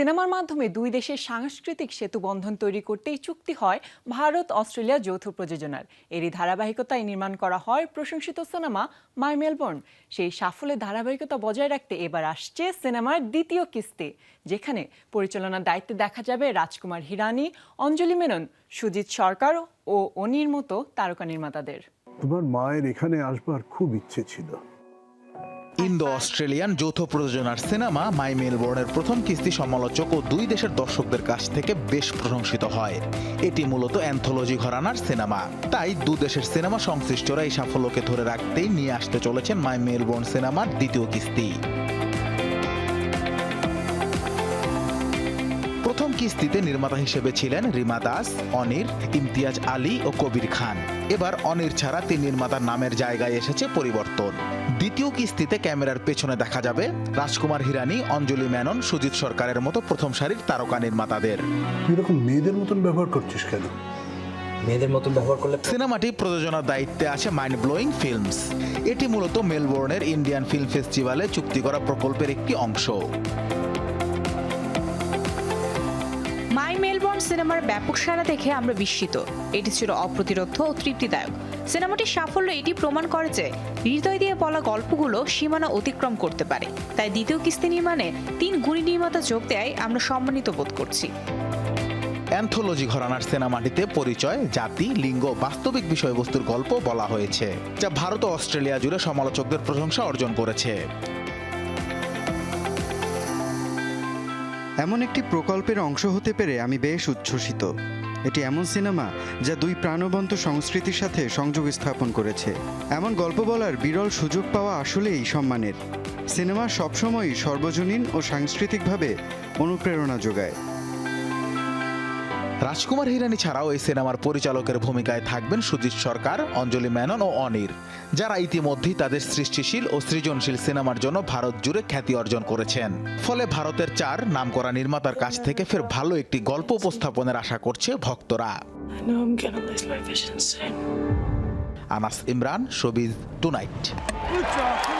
সিনেমার মাধ্যমে দুই দেশের সাংস্কৃতিক সেতু বন্ধন তৈরি করতেই চুক্তি হয় ভারত, অস্ট্রেলিয়া যৌথ প্রযোজনার। এরই ধারাবাহিকতায় নির্মাণ করা হয় প্রশংসিত সিনেমা মাই মেলবোর্ন। সেই সাফল্যের ধারাবাহিকতা বজায় রাখতে এবার আসছে সিনেমার দ্বিতীয় কিস্তি, যেখানে পরিচালনার দায়িত্বে দেখা যাবে রাজকুমার হিরানি, অঞ্জলি মেনন, সুজিত সরকার ও অনির মতো তারকা নির্মাতাদের। তোমার মায়ের এখানে আসবার খুব ইচ্ছে ছিল। ইন্দো অস্ট্রেলিয়ান যৌথ প্রযোজনার সিনেমা মাই মেলবোর্নের প্রথম কিস্তি সমালোচক ও দুই দেশের দর্শকদের কাছ থেকে বেশ প্রশংসিত হয়। এটি মূলত অ্যান্থোলজি ঘরানার সিনেমা। তাই দু দেশের সিনেমা সংশ্লিষ্টরা এই সাফল্যকে ধরে রাখতেই নিয়ে আসতে চলেছেন মাই মেলবোর্ন সিনেমার দ্বিতীয় কিস্তি। প্রথম কিস্তিতে নির্মাতা হিসেবে ছিলেন রিমা দাস অনির ইমতিয়াজ আলী ও কবির খান। এবার অনির ছাড়া তিন নির্মাতার নামের জায়গায় এসেছে পরিবর্তন। দ্বিতীয় কিস্তিতে ক্যামেরার পেছনে দেখা যাবে রাজকুমার হিরানি অঞ্জলি মেনন সুজিত সরকারের মতো প্রথম সারির তারকা নির্মাতাদের। এরকম মেয়েদের মতন ব্যবহার করছিস কেন? মেয়েদের মতন ব্যবহার করলে সিনেমাটি প্রযোজনার দায়িত্বে আছে মাইন্ড ব্লোয়িং ফিল্মস। এটি মূলত মেলবোর্নের ইন্ডিয়ান ফিল্ম ফেস্টিভ্যালে চুক্তি করা প্রকল্পের একটি অংশ। মাই মেলবোর্ন সিনেমার ব্যাপক সাড়া দেখে আমরা বিস্মিত। এটি ছিল অপ্রতিরোধ ও তৃপ্তিদায়ক। সিনেমাটির সাফল্য এটি প্রমাণ করে যে হৃদয় দিয়ে বলা গল্পগুলো সীমানা অতিক্রম করতে পারে। তাই দ্বিতীয় কিস্তি নির্মাণে তিন গুণী নির্মাতা যোগ দেয় আমরা সম্মানিত বোধ করছি। অ্যান্থোলজি ঘরানার সিনেমাটিতে পরিচয়, জাতি, লিঙ্গ বাস্তবিক বিষয়বস্তুর গল্প বলা হয়েছে, যা ভারত ও অস্ট্রেলিয়া জুড়ে সমালোচকদের প্রশংসা অর্জন করেছে। এমন একটি প্রকল্পের অংশ হতে পেরে আমি বেশ উচ্ছ্বসিত। এটি এমন সিনেমা যা দুই প্রাণবন্ত সংস্কৃতির সাথে সংযোগ স্থাপন করেছে। এমন গল্প বলার বিরল সুযোগ পাওয়া আসলেই সম্মানের। সিনেমা সবসময়ই সর্বজনীন ও সাংস্কৃতিকভাবে অনুপ্রেরণা যোগায়। রাজকুমার হিরানি ছাড়াও এই সিনেমার পরিচালকের ভূমিকায় থাকবেন সুজিত সরকার অঞ্জলি মেনন ও অনির যারা ইতিমধ্যেই তাদের সৃষ্টিশীল ও সৃজনশীল সিনেমার জন্য ভারত জুড়ে খ্যাতি অর্জন করেছেন ফলে ভারতের চার নামকরা নির্মাতার কাছ থেকে ফের ভালো একটি গল্প উপস্থাপনের আশা করছে ভক্তরা. Anas Imran showbiz tonight Good job.